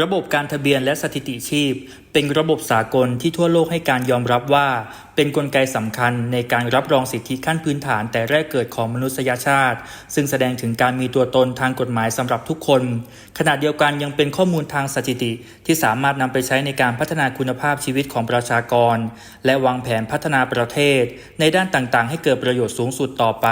ระบบการทะเบียนและสถิติชีพ เป็นระบบสากลที่ทั่วโลกให้การยอมรับว่า เป็นนกลไกสำคัญในการรับรองสิทธิขั้นพื้นฐานแต่แรกเกิดของมนุษยชาติ ซึ่งแสดงถึงการมีตัวตนทางกฎหมายสำหรับทุกคน ขณะเดียวกันยังเป็นข้อมูลทางสถิติ ที่สามารถนำไปใช้ในการพัฒนาคุณภาพชีวิตของประชากร และวางแผนพัฒนาประเทศ ในด้านต่างๆ ให้เกิดประโยชน์สูงสุดต่อไป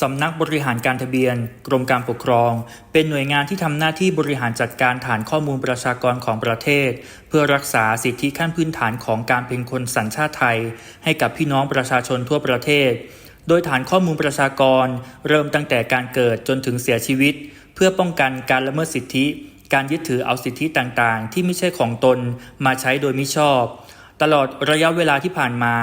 สำนักบริหารการทะเบียน กรมการปกครอง เป็นหน่วยงานที่ทำหน้าที่บริหารจัดการฐานข้อมูลประชากรของประเทศ เพื่อรักษาสิทธิขั้นพื้นฐานของการเป็นคนสัญชาติไทย ให้กับพี่น้องประชาชนทั่วประเทศ โดยฐานข้อมูลประชากร เริ่มตั้งแต่การเกิดจนถึงเสียชีวิต เพื่อป้องกันการละเมิดสิทธิ การยึดถือเอาสิทธิต่างๆ ที่ไม่ใช่ของตนมาใช้โดยมิชอบ ตลอดระยะเวลาที่ผ่านมา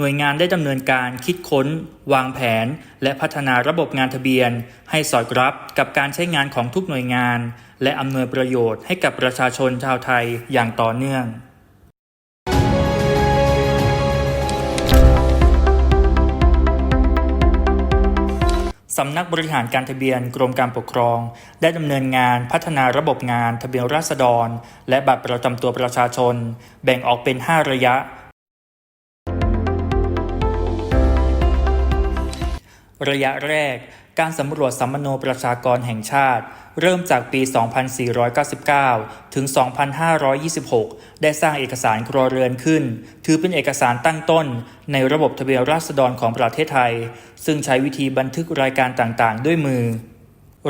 หน่วยงานได้ดำเนินการคิดค้น วางแผน และพัฒนาระบบงานทะเบียน ให้สอดรับกับการใช้งานของทุกหน่วยงาน และอำนวยประโยชน์ให้กับประชาชนชาวไทยอย่างต่อเนื่องสำนักบริหารการทะเบียนกรมการปกครอง ได้ดำเนินงานพัฒนาระบบงานทะเบียนราษฎร และบัตรประจำตัวประชาชน แบ่งออกเป็น 5 ระยะ ระยะแรก การสำรวจสัมมโนประชากรแห่งชาติ เริ่มจากปี 2499 ถึง 2526 ได้สร้างเอกสารครัวเรือนขึ้น ถือเป็นเอกสารตั้งต้น ในระบบทะเบียนราษฎรของประเทศไทย ซึ่งใช้วิธีบันทึกรายการต่างๆ ด้วยมือ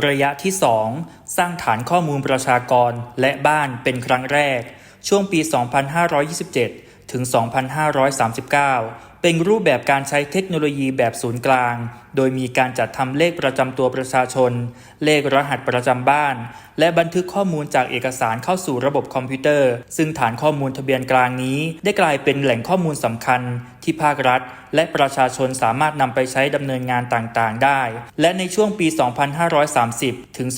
ระยะที่ 2 สร้างฐานข้อมูลประชากรและบ้านเป็นครั้งแรก ช่วงปี 2527 ถึง 2539 เป็นรูปแบบการใช้เทคโนโลยีแบบศูนย์กลาง โดยมีการจัดทำเลขประจำตัวประชาชน เลขรหัสประจำบ้าน และบันทึกข้อมูลจากเอกสารเข้าสู่ระบบคอมพิวเตอร์ ซึ่งฐานข้อมูลทะเบียนกลางนี้ ได้กลายเป็นแหล่งข้อมูลสำคัญ ที่ภาครัฐ และประชาชนสามารถนำไปใช้ดำเนินงานต่างๆ ได้ และในช่วงปี 2530 ถึง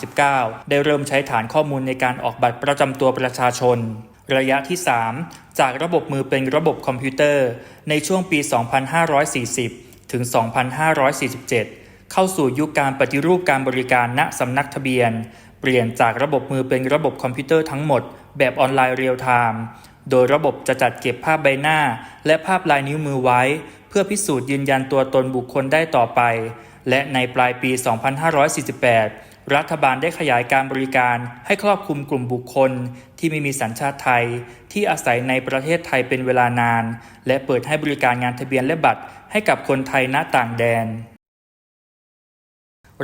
2539 ได้เริ่มใช้ฐานข้อมูลในการออกบัตรประจำตัวประชาชน ระยะที่ 3 จากระบบมือเป็นระบบคอมพิวเตอร์ ในช่วงปี 2540 ถึง 2547 เข้าสู่ยุคการปฏิรูปการบริการณสำนักทะเบียน เปลี่ยนจากระบบมือเป็นระบบคอมพิวเตอร์ทั้งหมด แบบออนไลน์เรียลไทม์โดยระบบจะจัดเก็บภาพใบหน้า และภาพลายนิ้วมือไว้ เพื่อพิสูจน์ยืนยันตัวตนบุคคลได้ต่อไป และในปลายปี 2548 รัฐบาลได้ขยายการบริการให้ครอบคลุมกลุ่มบุคคล ที่ไม่มีสัญชาติไทย ที่อาศัยในประเทศไทยเป็นเวลานาน และเปิดให้บริการงานทะเบียนและบัตรให้กับคนไทยณต่างแดน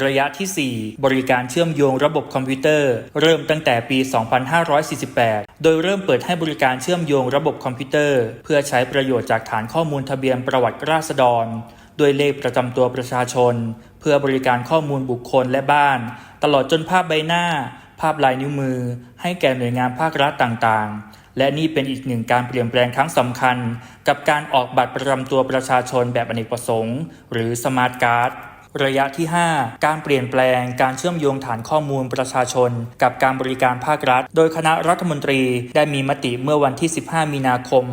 ระยะที่ 4 บริการเชื่อมโยงระบบคอมพิวเตอร์ เริ่มตั้งแต่ปี 2548 โดยเริ่มเปิดให้บริการเชื่อมโยงระบบคอมพิวเตอร์ เพื่อใช้ประโยชน์จากฐานข้อมูลทะเบียนประวัติราษฎร ด้วยเลขประจำตัวประชาชน เพื่อบริการข้อมูลบุคคลและบ้าน ตลอดจนภาพใบหน้า ภาพลายนิ้วมือ ให้แก่หน่วยงานภาครัฐต่างๆ และนี่เป็นอีกหนึ่งการเปลี่ยนแปลงครั้งสำคัญ กับการออกบัตรประจำตัวประชาชนแบบอเนกประสงค์ หรือสมาร์ทการ์ด ระยะที่ 5 การเปลี่ยนแปลงการเชื่อมโยงฐานข้อมูลประชาชน กับการบริการภาครัฐ โดยคณะรัฐมนตรีได้มีมติเมื่อวันที่ 15 มีนาคม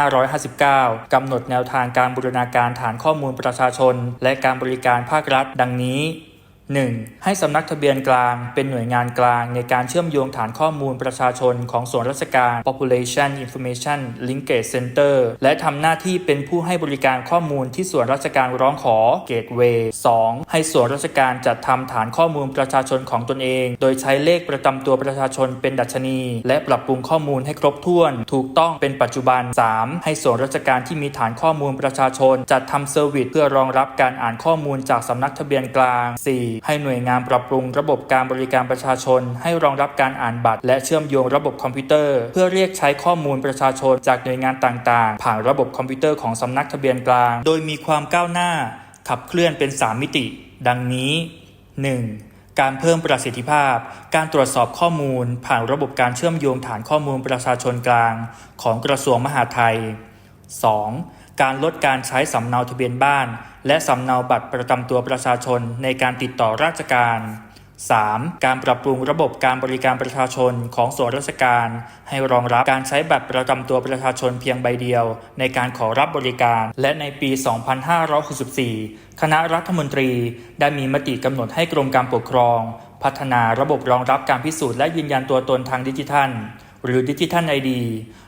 2559 กำหนดแนวทางการบูรณาการฐานข้อมูลประชาชน และการบริการภาครัฐ ดังนี้ 1. ให้สำนักทะเบียนกลาง เป็นหน่วยงานกลาง ในการเชื่อมโยงฐานข้อมูลประชาชนของส่วนราชการ Population Information Linkage Center และทำหน้าที่เป็นผู้ให้บริการข้อมูลที่ส่วนราชการร้องขอ Gateway 2. ให้ส่วนราชการจัดทำฐานข้อมูลประชาชนของตนเอง โดยใช้เลขประจำตัวประชาชนเป็นดัชนี และปรับปรุงข้อมูลให้ครบถ้วน ถูกต้องเป็นปัจจุบัน 3. ให้ส่วนราชการที่มีฐานข้อมูลประชาชน จัดทำเซอร์วิสเพื่อรองรับการอ่านข้อมูลจากสำนักทะเบียนกลาง 4. ให้หน่วยงานปรับปรุงระบบการบริการประชาชน ให้รองรับการอ่านบัตร และเชื่อมโยงระบบคอมพิวเตอร์ เพื่อเรียกใช้ข้อมูลประชาชนจากหน่วยงานต่างๆ ผ่านระบบคอมพิวเตอร์ของสำนักทะเบียนกลาง โดยมีความก้าวหน้า ขับเคลื่อนเป็น 3 มิติ ดังนี้ 1. การเพิ่มประสิทธิภาพ การตรวจสอบข้อมูล ผ่านระบบการเชื่อมโยงฐานข้อมูลประชาชนกลาง ของกระทรวงมหาดไทย 2. การลดการใช้สำเนาทะเบียนบ้าน และสำเนาบัตรประจำตัวประชาชนในการติดต่อราชการ 3. การปรับปรุงระบบการบริการประชาชนของส่วนราชการ ให้รองรับการใช้บัตรประจำตัวประชาชนเพียงใบเดียว ในการขอรับบริการ และในปี 2564 คณะรัฐมนตรีได้มีมติกำหนดให้กรมการปกครอง พัฒนาระบบรองรับการพิสูจน์และยืนยันตัวตนทางดิจิทัล หรือดิจิทัลไอดี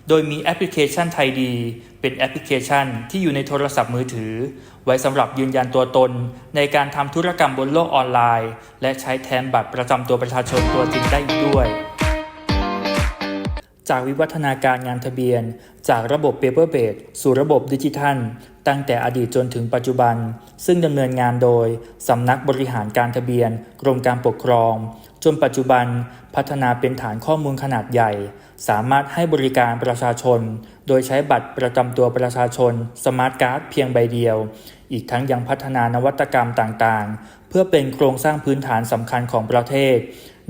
โดยมีแอปพลิเคชันไทยดี เป็นแอปพลิเคชันที่อยู่ในโทรศัพท์มือถือ ไว้สำหรับยืนยันตัวตน ในการทำธุรกรรมบนโลกออนไลน์ และใช้แทนบัตรประจำตัวประชาชนตัวจริงได้อีกด้วย จากวิวัฒนาการงานทะเบียน จากระบบ Paper Based สู่ระบบดิจิทัล ตั้งแต่อดีตจนถึงปัจจุบัน ซึ่งดำเนินงานโดยสำนักบริหารการทะเบียน กรมการปกครอง จนปัจจุบันพัฒนาเป็นฐานข้อมูลขนาดใหญ่ สามารถให้บริการประชาชน โดยใช้บัตรประจำตัวประชาชนสมาร์ทการ์ดเพียงใบเดียว อีกทั้งยังพัฒนานวัตกรรมต่างๆ เพื่อเป็นโครงสร้างพื้นฐานสำคัญของประเทศ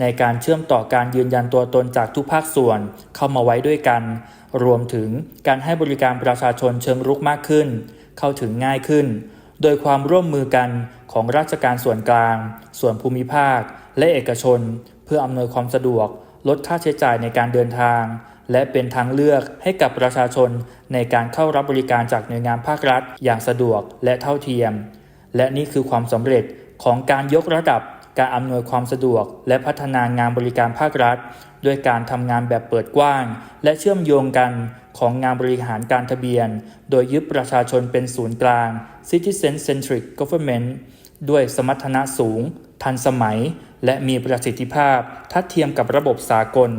ในการเชื่อมต่อการยืนยันตัวตนจากทุกภาคส่วนเข้ามาไว้ด้วยกัน รวมถึงการให้บริการประชาชนเชิงรุกมากขึ้น เข้าถึงง่ายขึ้น โดยความร่วมมือกันของราชการส่วนกลาง ส่วนภูมิภาค และเอกชน เพื่ออำนวยความสะดวก ลดค่าใช้จ่ายในการเดินทาง และเป็นทางเลือกให้กับประชาชนในการเข้ารับบริการจากหน่วยงานภาครัฐ อย่างสะดวกและเท่าเทียม และนี่คือความสำเร็จของการยกระดับ การอำนวยความสะดวก และพัฒนางานบริการภาครัฐ ด้วยการทำงานแบบเปิดกว้าง และเชื่อมโยงกันของงานบริหารการทะเบียน โดยยึดประชาชนเป็นศูนย์กลาง Citizen Centric Government ด้วยสมรรถนะสูง ทันสมัย และมีประสิทธิภาพทัดเทียมกับระบบสากล